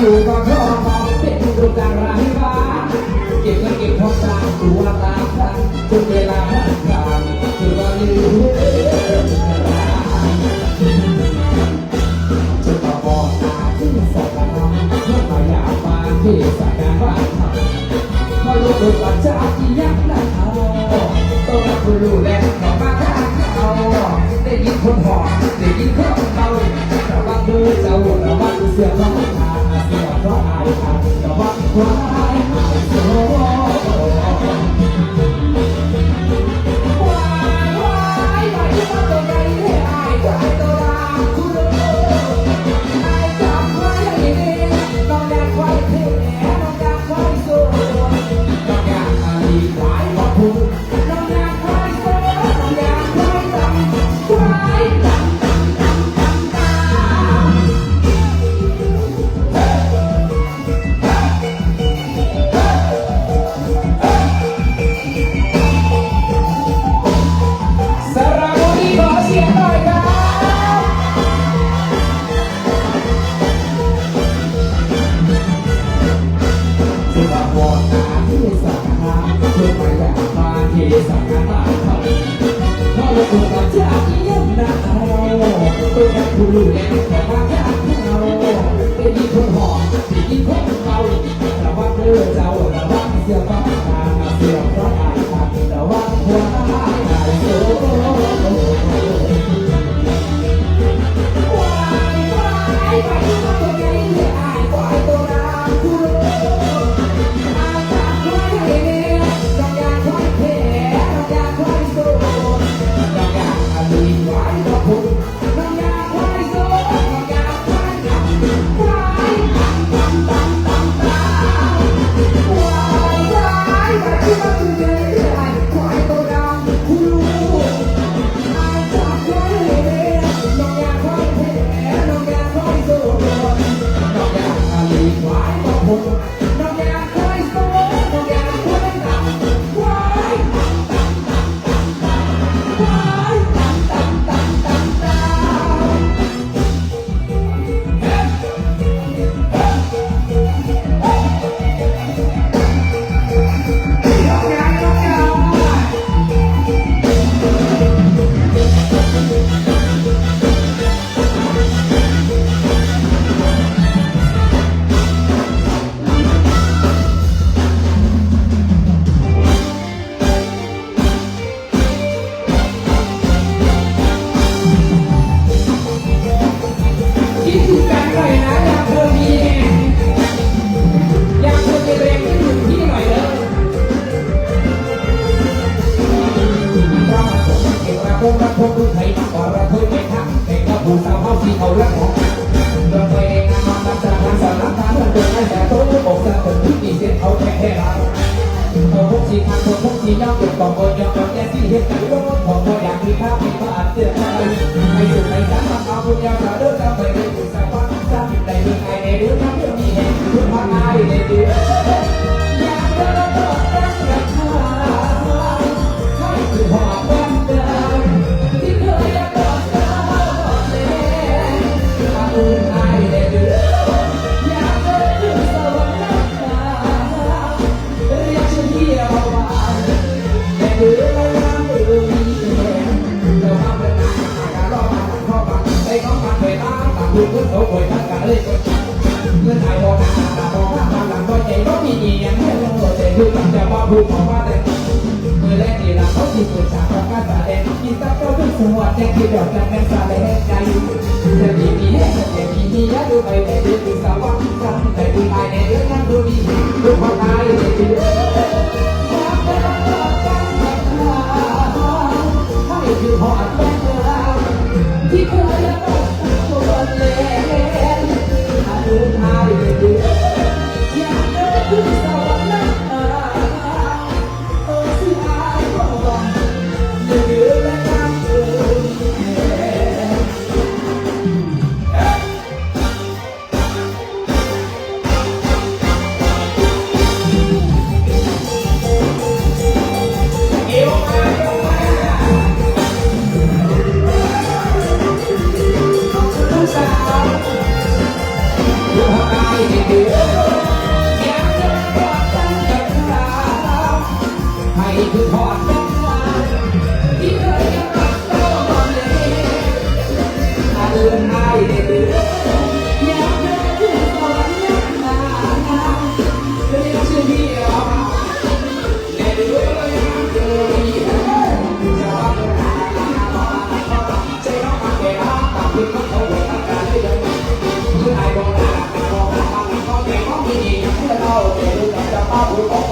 อยู่ก็ทอมองเป็นดูการร้ายบ้าเก็บเงินเก็บทองตามตัวตามทันจนเวลาผ่านการคือว่าลืมจะมาบอกตาที่สักการะเพื่อมาอยากมาที่สักการะมาลูกดูปัจจัยยังได้เอาต้องรับรู้แลต่อมาทาเขาได้ยินคนหอบได้ยินคนเบาระวังมือเจ้าระวังเสือร้องทา ระวังควายห ตัวแค่ผู้รู้แลแต่ว่าอยาก เก็บระพงระพงดูไทยก่อนระเทยไม่ทักแต่ก็ผู้สาวเฮาที่เขารักของเราเคยงานมาจากทางสารพัดเพื่อนเป็นไอ้แต่โตอกสะเทือนที่มีเส้นเขาแค่แค่เราเขาพกสีทางคนพกสีย่อมเก็บกองบนยอมยอมแย่ที่เห็นกันโลกของเราอยากมีภาพมีภาพเตือนใจไม่สุดไม่สามารถเอาบุญยาวเราเดินทางไปได้ถึงสวรรค์สร้างได้เรื่องไงในเรื่องนั้นเรื่องนี้ ดูพุทธโสวยทักกะเลยเมื่อไหร่พอทางตาพอข้างทางหลังก็ใจก็มีอีย่างให้ลงตัวใจดูตั้งแต่ว่าผู้ของว่าแต่เมื่อแรกที่หลัเขาที่ปรึกษาของการแสดงกินตับเจ้าด้วยสวัสดิ์แจกที่ดอกจังแมงสาเลยแห้งใจจะมีมีแห้งแต่มีมียะดูไปแต่ดูดูสาวว่าแต่ดูตายในเรื่องนั้นดูดีดูความตายแต่ดู จะป้าผู้บอกว่า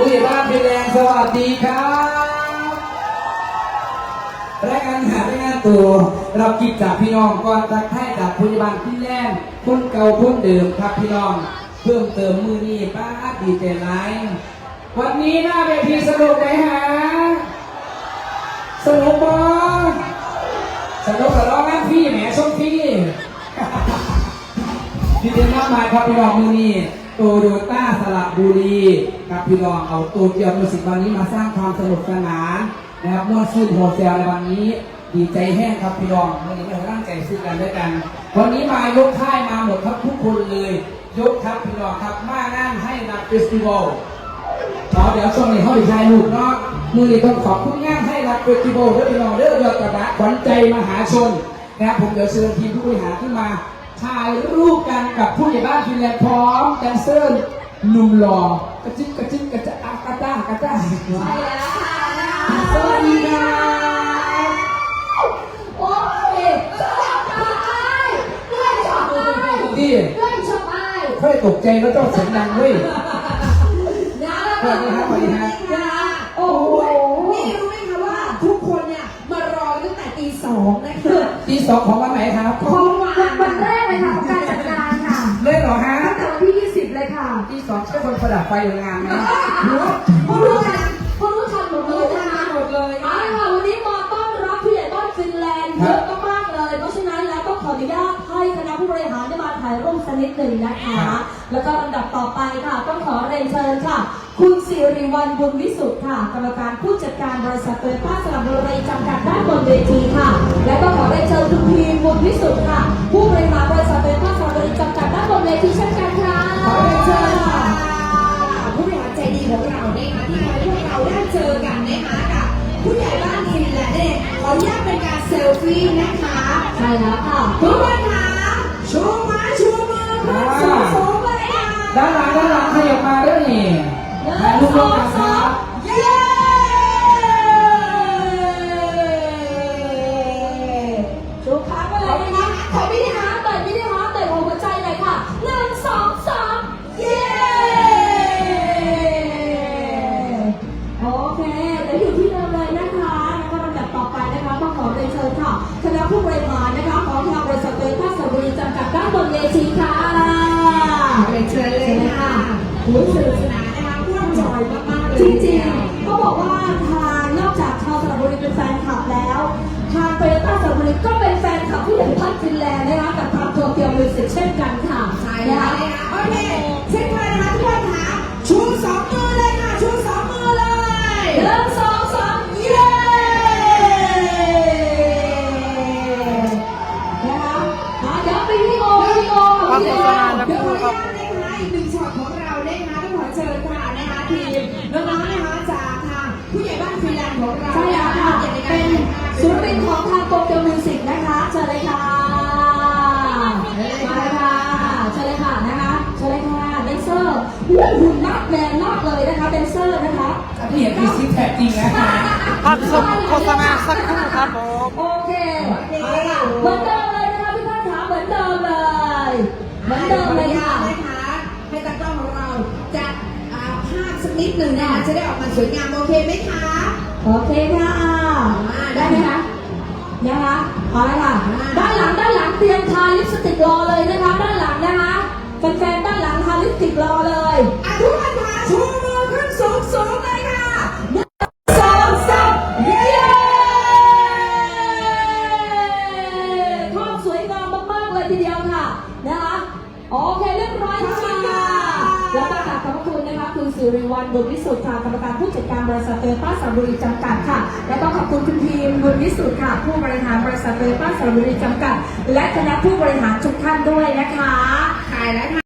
ผู้ใหญ่บ้านพี่แดงสวัสดีครับรายการหารายงานตัวเรากิจจากพี่น้องก่อนทักทายจากพยาบาลที่แรกคนเก่าคนเดิมครับพี่น้อง เพิ่มเติมมือนี้ป้าดีใจไลน์วันนี้หน้าเวทีสนุกไหมฮะสนุกบอสนุกกับร้องนั่นพี่แหมส้มพี่พี่เดียนมากมายครับพี่น้องมือนี้ โตโยต้าสระบุรีครับพี่น้องเอาตัวเกียวมิวสิกวันนี้มาสร้างความสนุกสนานนะครับมวนซื่นโฮเซลในวันนี้ดีใจแห้งครับพี่น้องวันนี้มาร่างใจซื้อกันด้วยกันวันนี้มายกค่ายมาหมดครับทุกคนเลย ยกครับพี่น้องครับมานั่งให้นักเฟสติวัลเอเดี๋ยวช่วงนี้เขาไปถ่ายรูปเนาะมือนี้ต้องขอบคุณงานให้รักเฟสติวัลด้อพี่น้องเด้อยอดกระดาษขวัญใจมหาชนนะครับผมเดี๋ยวเชิญทีมผู้บริหารขึ้นมา ถ่ายรูปกันกับผู้ใหญ่บ้านฟินแลนด์พร้อมแดนเซอร์หนุ่มหล่อกระจิ๊บกระจิ๊บกระจะอากระจ้ากระจ้าใช่แล้วค่ะสวัสดีครับโอ้ยชอบมากเพื่อนชอบมากดีเพื่อนชอบมากค่อยตกใจแล้วต้องเสียงดังเว้ยนะสวัสดีครับสวัสดีครับนะโอ้โหนี่รู้ไหมคะว่าทุกคนเนี่ยมารอตั้งแต่ตีสองนะคะทีสองของวันไหนครับของวันวันแรกเลย ค่ะของการจัดงานค่ะเลยเหรอฮะตั้งแต่วันที่ 20 เลยค่ะทีสองใช่คนประดับไฟอยู่งานไหมรู้เขารู้ทัน ออนุญาตให้คณะผู้บริหารได้มาถ่ายรูปสักนิดหนึ่งนะคะ แล้วก็ลำดับต่อไปค่ะ ต้องขอเรียนเชิญค่ะ คุณสิริวัลย์บุญวิสุทธิ์ค่ะ กรรมการผู้จัดการบริษัทโตโยต้าสระบุรีจำกัดด้านบนเวทีค่ะ และก็ขอเรียนเชิญคุณพีมบุญวิสุทธิ์ค่ะ ผู้บริหารบริษัทโตโยต้าสระบุรีจำกัดด้านบนเวทีเช่นกันค่ะ ขอเรียนเชิญค่ะ ผู้บริหารใจดีของเรานะคะที่ทำให้พวกเรา ขออนุญาตเป็นการเซลฟี่นะคะใช่แล้วค่ะทุกคนคะชูไม้ชูมือค่ะสูงสูงเลยค่ะด้านหลังด้านหลังขยับมาด้วยนี่ถ่ายรูปร่วมกัน ทางโตโยต้าสระบุรีก็เป็นแฟนคลับผู้ใหญ่พัฒน์ฟินแลนด์นะคะกับทางตัวเกียวมิวสิกเช่นกันค่ะใช่นะแล้วคะนะคะโอเค เลยนะคะแดนเซอร์นะคะเปลี่ยนคือซิกแพคจริงนะพักชมโฆษณาสักครู่ครับผมโอเคเอาละค่ะเหมือนเดิมเลยนะคะพี่ท่านขาเหมือนเดิมเลยเหมือนเดิมเลยค่ะนะคะให้ตากล้องของเราจัดอ่าภาพสักนิดหนึ่งนะคะจะได้ออกมาสวยงามโอเคไหมคะโอเคค่ะได้ไหมคะนะคะเอาละค่ะด้านหลังด้านหลังเตรียมทาลิปสติกรอเลยนะคะด้านหลังนะคะแฟนๆด้านหลังทาลิปสติกรอเลยอะทุกคนค่ะชู บุญวิสุทธิ์ค่ะกรรมการผู้จัดการบริษัทเตอร์ต้าสระบุรีจำกัดค่ะ แล้วก็ขอบคุณคุณทีมบุญวิสุทธิ์ค่ะ ผู้บริหารบริษัทเตอร์ต้าสระบุรีจำกัด และคณะผู้บริหารทุกท่านด้วยนะคะถ่แล้วค่ะ